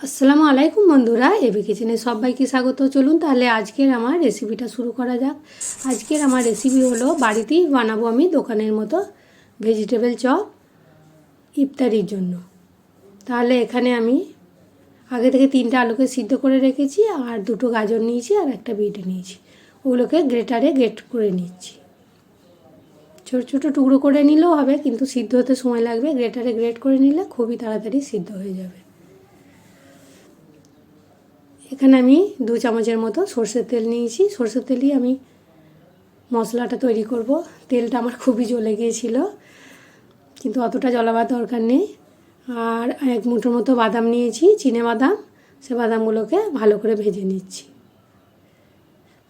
আসসালামু আলাইকুম বন্ধুরা এবি কিচেনে সবাইকে স্বাগত। চলুন তাহলে আজকের আমার রেসিপিটা শুরু করা যাক। আজকের আমার রেসিপি হলো, বাড়িতেই বানাবো আমি দোকানের মতো ভেজিটেবল চপ ইফতারির জন্য। তাহলে এখানে আমি আগে থেকে তিনটা আলুকে সিদ্ধ করে রেখেছি, আর দুটো গাজর নিয়েছি, আর একটা বিট নিয়েছি। ওগুলোকে গ্রেটারে গ্রেট করে নিচ্ছি। ছোট ছোট টুকরো করে নিলেও হবে, কিন্তু সিদ্ধ হতে সময় লাগবে। গ্রেটারে গ্রেট করে নিলে খুবই তাড়াতাড়ি সিদ্ধ হয়ে যাবে। এখানে আমি দু চামচের মতো সর্ষের তেল নিয়েছি। সর্ষের তেলই আমি মশলাটা তৈরি করব। তেলটা আমার খুবই জ্বলে গিয়েছিল, কিন্তু অতটা জ্বলাবার দরকার নেই। আর এক মুঠোর মতো বাদাম নিয়েছি, চিনে বাদাম। সে বাদামগুলোকে ভালো করে ভেজে নিচ্ছি।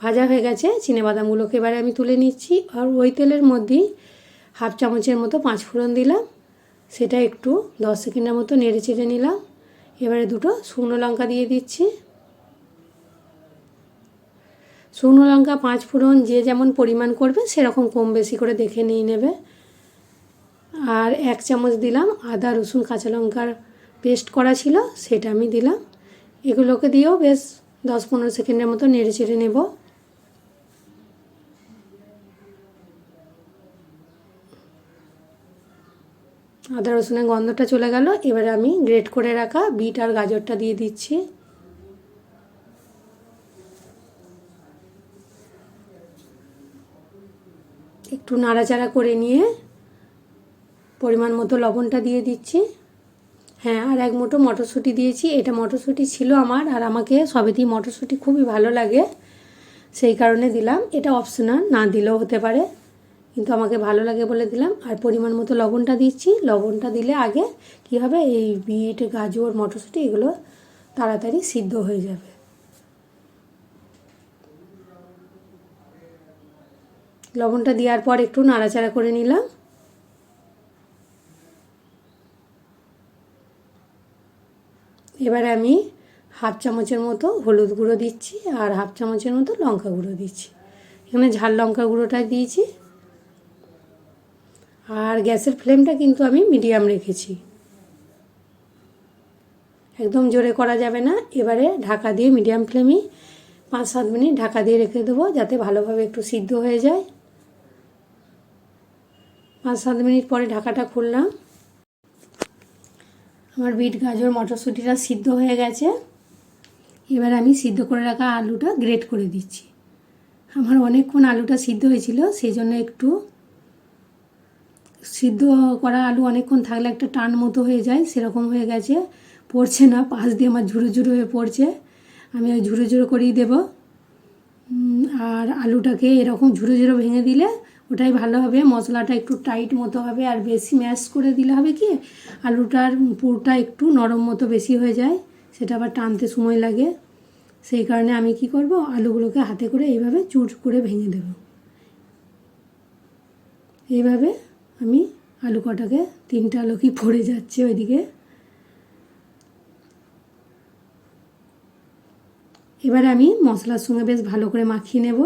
ভাজা হয়ে গেছে, চিনে বাদামগুলোকে এবারে আমি তুলে নিচ্ছি। আর ওই তেলের মধ্যেই হাফ চামচের মতো পাঁচ ফোড়ন দিলাম। সেটা একটু দশ সেকেন্ডের মতো নেড়ে চেড়ে নিলাম। এবারে দুটো শুকনো লঙ্কা দিয়ে দিচ্ছি। শুকনো লঙ্কা পাঁচ ফোড়ন যে যেমন পরিমাণ করবে, সেরকম কম বেশি করে দেখে নিয়ে নেবে। আর এক চামচ দিলাম আদা, রসুন, কাঁচা লঙ্কার পেস্ট করা ছিল, সেটা আমি দিলাম। এগুলোকে দিয়েও বেশ দশ পনেরো সেকেন্ডের মতো নেড়ে চেড়ে নেব। আদা, রসুনের গন্ধটা চলে গেল। এবারে আমি গ্রেট করে রাখা বিট আর গাজরটা দিয়ে দিচ্ছি। একটু নাড়াচাড়া করে নিয়ে পরিমাণ মতো লবণটা দিয়ে দিচ্ছি। হ্যাঁ আর এক মুঠো মটরশুঁটি দিয়েছি। এটা মটরশুঁটি ছিল আমার আর আমাকে সবেতেই মটরশুঁটি খুবই ভালো লাগে। সেই কারণে দিলাম। এটা অপশনাল, না দিলেও হতে পারে। কিন্তু আমাকে ভালো লাগে বলে দিলাম। আর পরিমাণ মতো লবণটা দিচ্ছি। লবণটা দিলে আগে কি হবে? এই বিট, গাজর, মটরশুঁটি এগুলো তাড়াতাড়ি সিদ্ধ হয়ে যাবে। লবণটা দেওয়ার পর একটু নাড়াচাড়া করে নিলাম। এবার আমি হাফ চামচের মতো হলুদ গুঁড়ো দিচ্ছি আর হাফ চামচের মতো লঙ্কা গুঁড়ো দিচ্ছি। এখানে ঝাল লঙ্কা গুঁড়োটা দিয়েছি। আর গ্যাসের ফ্লেমটা কিন্তু আমি মিডিয়াম রেখেছি। একদম জোরে করা যাবে না। এবারে ঢাকা দিয়ে মিডিয়াম ফ্লেমেই পাঁচ সাত মিনিট ঢাকা দিয়ে রেখে দেবো যাতে ভালোভাবে একটু সিদ্ধ হয়ে যায়। পাঁচ সাত মিনিট পরে ঢাকাটা খুললাম। আমার বিট গাজর, মটরশুঁটিটা সিদ্ধ হয়ে গেছে। এবার আমি সিদ্ধ করে রাখা আলুটা গ্রেট করে দিচ্ছি। আমার অনেকক্ষণ আলুটা সিদ্ধ হয়েছিল সেই জন্য একটু সিদ্ধ করা আলু অনেকক্ষণ থাকলে একটা টান মতো হয়ে যায়, সেরকম হয়ে গেছে। পড়ছে না, পাশ দিয়ে আমার ঝুরো ঝুরো হয়ে পড়ছে। আমি ওই ঝুরো ঝুরো করেই দেবো। আর আলুটাকে এরকম ঝুরো ঝুরো ভেঙে দিলে ওটাই ভালো হবে। মশলাটা একটু টাইট মতো হবে আর বেশি ম্যাশ করে দিলে হবে কি, আলুটার পুরটা একটু নরম মতো বেশি হয়ে যায়, সেটা আবার টানতে সময় লাগে। সেই কারণে আমি কি করব, আলুগুলোকে হাতে করে এইভাবে চুর করে ভেঙে দেব। এইভাবে আমি আলু কটাকে, তিনটা আলুকি পড়ে যাচ্ছে ওইদিকে। এবার আমি মশলার সঙ্গে বেশ ভালো করে মাখিয়ে নেব।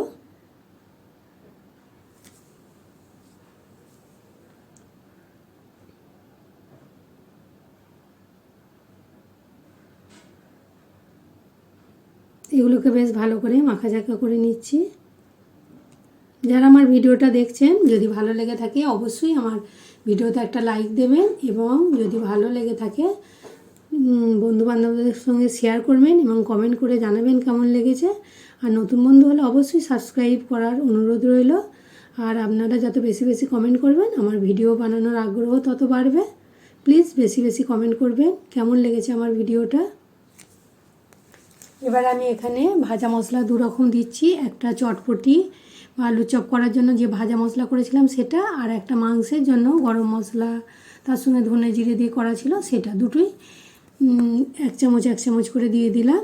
এগুলোকে বেশ ভালো করে মাখা চাকা করে নিচ্ছি। যারা আমার ভিডিওটা দেখছেন, যদি ভালো লেগে থাকে অবশ্যই আমার ভিডিওতে একটা লাইক দেবেন এবং যদি ভালো লেগে থাকে বন্ধু বান্ধবদের সঙ্গে শেয়ার করবেন এবং কমেন্ট করে জানাবেন কেমন লেগেছে। আর নতুন বন্ধু হলে অবশ্যই সাবস্ক্রাইব করার অনুরোধ রইল। আর আপনারা যত বেশি বেশি কমেন্ট করবেন, আমার ভিডিও বানানোর আগ্রহ তত বাড়বে। প্লিজ বেশি বেশি কমেন্ট করবেন, কেমন লেগেছে আমার ভিডিওটা? এবার আমি এখানে ভাজা মশলা দু রকম দিচ্ছি। একটা চটপটি আলু চপ করার জন্য যে ভাজা মশলা করেছিলাম সেটা আর একটা মাংসের জন্য গরম মশলা, তার সঙ্গে ধনে জিরে দিয়ে করা ছিল সেটা দুটোই। এক চামচ এক চামচ করে দিয়ে দিলাম।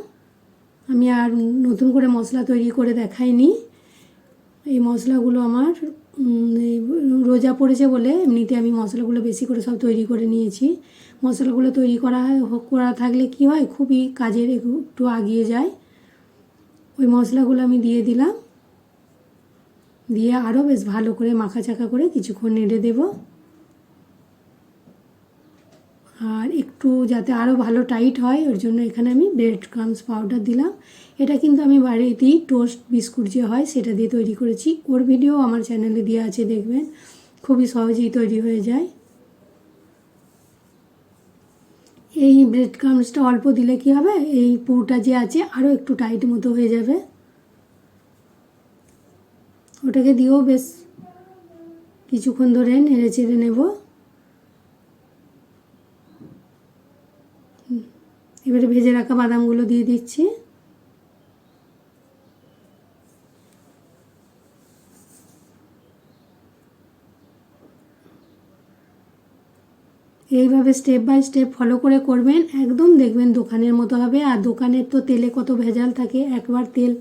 আমি আর নতুন করে মশলা তৈরি করে দেখাইনি। এই মশলাগুলো আমার রোজা পড়েছে বলে এমনিতে আমি মশলাগুলো বেশি করে সব তৈরি করে নিয়েছি। মশলাগুলো তৈরি করা হয় করা থাকলে কি হয়, খুবই কাজের একটু আগিয়ে যায়। ওই মশলাগুলো আমি দিয়ে দিলাম। দিয়ে আরও বেশ ভালো করে মাখা চাকা করে কিছুক্ষণ নেড়ে দেব। আর একটু যাতে আরও ভালো টাইট হয়, ওর জন্য এখানে আমি ব্রেড ক্রামস পাউডার দিলাম। এটা কিন্তু আমি বাড়িতেই টোস্ট বিস্কুট যে হয়, সেটা দিয়ে তৈরি করেছি। ওর ভিডিও আমার চ্যানেলে দেওয়া আছে, দেখবেন। খুবই সহজেই তৈরি হয়ে যায়। এই ব্রেড ক্রামসটা অল্প দিলে কি হবে? এই পুরোটা যে আছে আরও একটু টাইট মতো হয়ে যাবে। ওটাকে দিয়েও বেশ কিছুক্ষণ ধরে নেড়ে চেড়ে নেব। এবারে ভেজে রাখা বাদামগুলো দিয়ে দিচ্ছি। এইভাবে স্টেপ বাই স্টেপ ফলো করে করবেন, একদম দেখবেন দোকানের মতো হবে। আর দোকানের তো তেলে কত ভেজাল থাকে, একবার তেল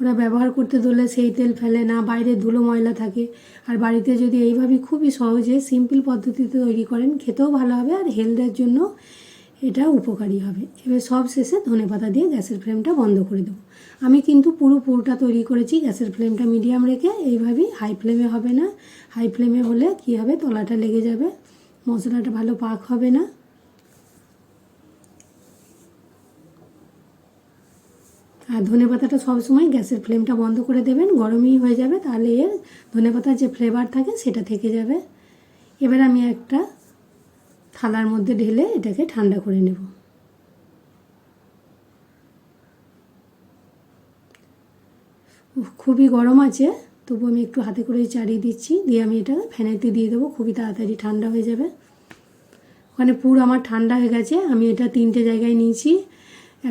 ওরা ব্যবহার করতে ধরলে সেই তেল ফেলে না, বাইরে ধুলো ময়লা থাকে। আর বাড়িতে যদি এইভাবে খুবই সহজে সিম্পল পদ্ধতিতে তৈরি করেন, খেতেও ভালো হবে আর হেলথের জন্য এটা উপকারী হবে। এবার সব শেষে ধনে পাতা দিয়ে গ্যাসের ফ্লেমটা বন্ধ করে দেবো। আমি কিন্তু পুরো পুরোটা তৈরি করেছি, গ্যাসের ফ্লেমটা মিডিয়াম রেখে, এইভাবেই হাই ফ্লেমে হবে না। হাই ফ্লেমে হলে কী হবে? তলাটা লেগে যাবে। মশলাটা ভালো পাক হবে না। আর ধনে পাতাটা সবসময় গ্যাসের ফ্লেমটা বন্ধ করে দেবেন, গরমই হয়ে যাবে, তাহলে এর ধনে পাতার যে ফ্লেভার থাকে সেটা থেকে যাবে। এবার আমি একটা থালার মধ্যে ঢেলে এটাকে ঠান্ডা করে নেব। খুবই গরম আছে। তবু আমি একটু হাতে করে চাড়িয়ে দিচ্ছি। দিয়ে আমি এটা ফ্যানেতে দিয়ে দেবো। খুবই তাড়াতাড়ি ঠান্ডা হয়ে যাবে। ওখানে পুরো আমার ঠান্ডা হয়ে গেছে। আমি এটা তিনটে জায়গায় নিয়েছি।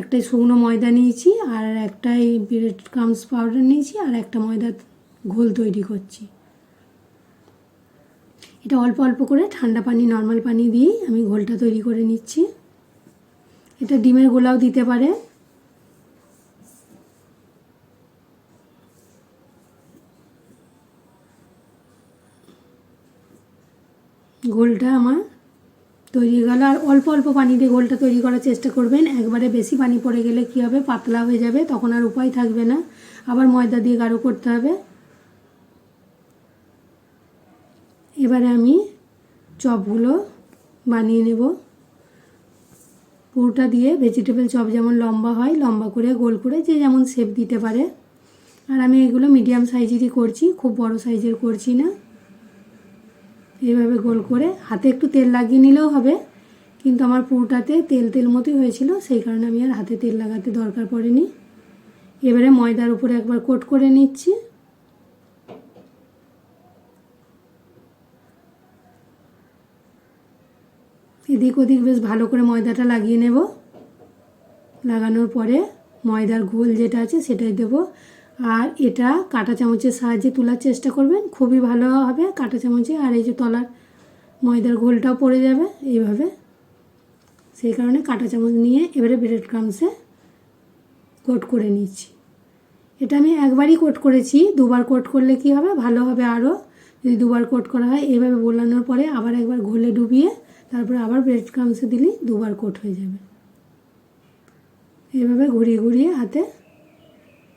একটাই শুকনো ময়দা নিয়েছি আর একটাই ব্রেড ক্রামস পাউডার নিয়েছি আর একটা ময়দা ঘোল তৈরি করছি। এটা অল্প অল্প করে ঠান্ডা পানি, নর্মাল পানি দিয়েই আমি ঘোলটা তৈরি করে নিচ্ছি। এটা ডিমের গোলাও দিতে পারে। ঘোলটা আমার তৈরি গেল। আর অল্প অল্প পানি দিয়ে গোলটা তৈরি করার চেষ্টা করবেন। একবারে বেশি পানি পড়ে গেলে কী হবে? পাতলা হয়ে যাবে, তখন আর উপায় থাকবে না। আবার ময়দা দিয়ে গাঢ় করতে হবে। এবারে আমি চপগুলো বানিয়ে নেব। পুরোটা দিয়ে ভেজিটেবল চপ যেমন লম্বা হয়, লম্বা করে, গোল করে যে যেমন শেপ দিতে পারে। আর আমি এগুলো মিডিয়াম সাইজেরই করছি, খুব বড় সাইজের করছি না। এইভাবে গোল করে হাতে একটু তেল লাগিয়ে নিলেও হবে, কিন্তু আমার পুরোটাতে তেল তেল মতোই হয়েছিল, সেই কারণে আমি আর হাতে তেল লাগাতে দরকার পড়েনি। এবারে ময়দার উপরে একবার কোট করে নিচ্ছি। এদিক ওদিক বেশ ভালো করে ময়দাটা লাগিয়ে নেব। লাগানোর পরে ময়দার ঘোল যেটা আছে সেটাই দেবো। আর এটা কাঁটা চামচের সাহায্যে তোলার চেষ্টা করবেন, খুবই ভালো হবে কাঁটা চামচে। আর এই যে তলার ময়দার ঘোলটাও পড়ে যাবে এইভাবে। সেই কারণে কাঁটা চামচ নিয়ে এবারে ব্রেড ক্রামসে কোট করে নিচ্ছি। এটা আমি একবারই কোট করেছি, দুবার কোট করলে কি হবে? ভালো হবে আরও যদি দুবার কোট করা হয়, এইভাবে বোলানোর পরে আবার একবার ঘোলে ডুবিয়ে তারপরে আবার ব্রেড ক্রামসে দিলেই দুবার কোট হয়ে যাবে। এভাবে ঘুরিয়ে ঘুরিয়ে হাতে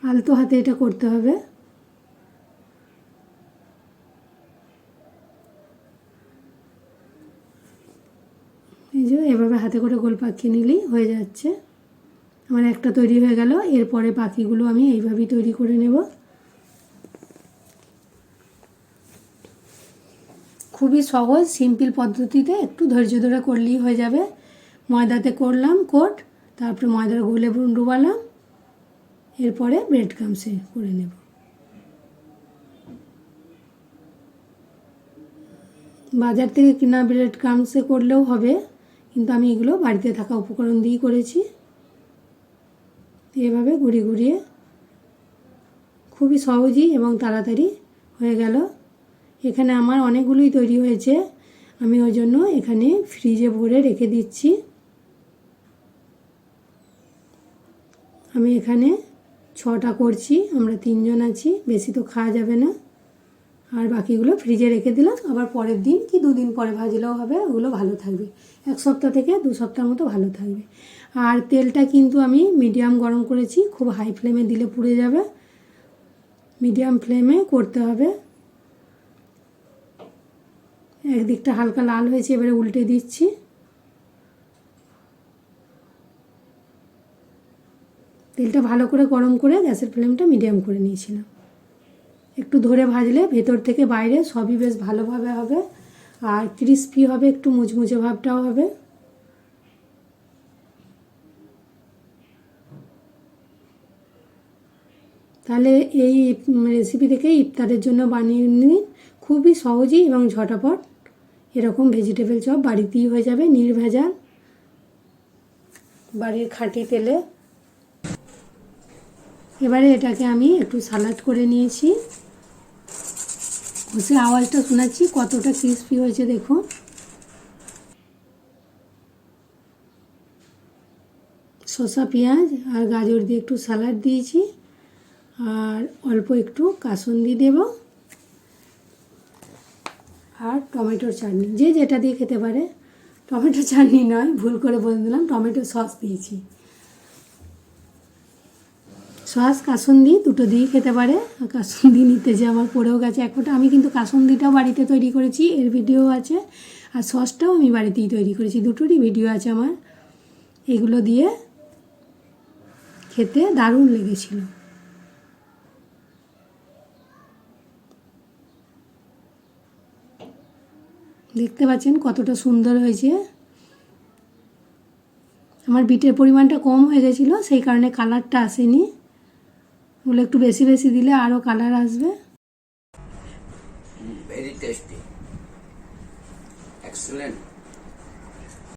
আলতো হাতে এটা করতে হবে। এই যে, এভাবে হাতে করে গোল পাকিয়ে নিলেই হয়ে যাচ্ছে। আমার একটা তৈরি হয়ে গেল, এরপরে পাখিগুলো আমি এইভাবেই তৈরি করে নেব। খুবই সহজ, সিম্পল পদ্ধতিতে একটু ধৈর্য ধরে করলেই হয়ে যাবে। ময়দাতে করলাম কোট, তারপরে ময়দার গোলে ডুবালাম এরপরে ব্রেড ক্রামসে করে নেব। বাজার থেকে কিনা ব্রেড ক্রামসে করলেও হবে, কিন্তু আমি এগুলো বাড়িতে থাকা উপকরণ দিয়েই করেছি। এভাবে ঘুরিয়ে ঘুরিয়ে খুবই সহজই এবং তাড়াতাড়ি হয়ে গেল। এখানে আমার অনেকগুলোই তৈরি হয়েছে, আমি ওই জন্য এখানে ফ্রিজে ভরে রেখে দিচ্ছি। আমি এখানে ছটা করছি, আমরা তিনজন আছি, বেশি তো খাওয়া যাবে না। আর বাকিগুলো ফ্রিজে রেখে দিলাম, আবার পরের দিন কি দুদিন পরে ভাজলেও হবে, ওগুলো ভালো থাকবে। এক সপ্তাহ থেকে দু সপ্তাহ মতো ভালো থাকবে। আর তেলটা কিন্তু আমি মিডিয়াম গরম করেছি, খুব হাই ফ্লেমে দিলে পুড়ে যাবে। মিডিয়াম ফ্লেমে করতে হবে। একদিকটা হালকা লাল হয়েছে, এবারে উল্টে দিচ্ছি। তেলটা ভালো করে গরম করে গ্যাসের ফ্লেমটা মিডিয়াম করে নিয়েছিলাম। একটু ধরে ভাজলে ভেতর থেকে বাইরে সবই বেশ ভালোভাবে হবে। আর ক্রিস্পি হবে, একটু মুচমুচে ভাবটাও হবে। তাহলে এই রেসিপি থেকে ইফতারের জন্য বানিয়ে নিন। খুবই সহজেই এবং ঝটাপট। এরকম ভেজিটেবল চপ বাড়িতেই হয়ে যাবে, নির্ভেজাল। বাড়ির খাঁটি তেলে। এবারে এটাকে আমি একটু সালাড করে নিয়েছি। বসে আওয়াজটা শোনাচ্ছি, কতটা ক্রিস্পি হয়েছে দেখুন। শসা, পেঁয়াজ আর গাজর দিয়ে একটু স্যালাড দিয়েছি। আর অল্প একটু কাসুন্দি দেব। আর টমেটোর চাটনি, যে যেটা দিয়ে খেতে পারে। টমেটো চাটনি নয়, ভুল করে বলে দিলাম, টমেটো সস দিয়েছি। সস কাসুন্দি, দুটো দিয়েই খেতে পারে। কাসুন্দি নিতে যে আমার পড়েও গেছে এক ফোঁটা। আমি কিন্তু কাসুন্দিটাও বাড়িতে তৈরি করেছি, এর ভিডিও আছে। আর সসটাও আমি বাড়িতেই তৈরি করেছি, দুটোরই ভিডিও আছে আমার। এগুলো দিয়ে খেতে দারুণ লেগেছিল। দেখতে পাচ্ছেন কতটা সুন্দর হয়েছে। আমার বিটের পরিমাণটা কম হয়ে গেছিল, সেই কারণে কালারটা আসেনি। ওগুলো একটু বেশি বেশি দিলে আরও কালার আসবে। Very tasty excellent.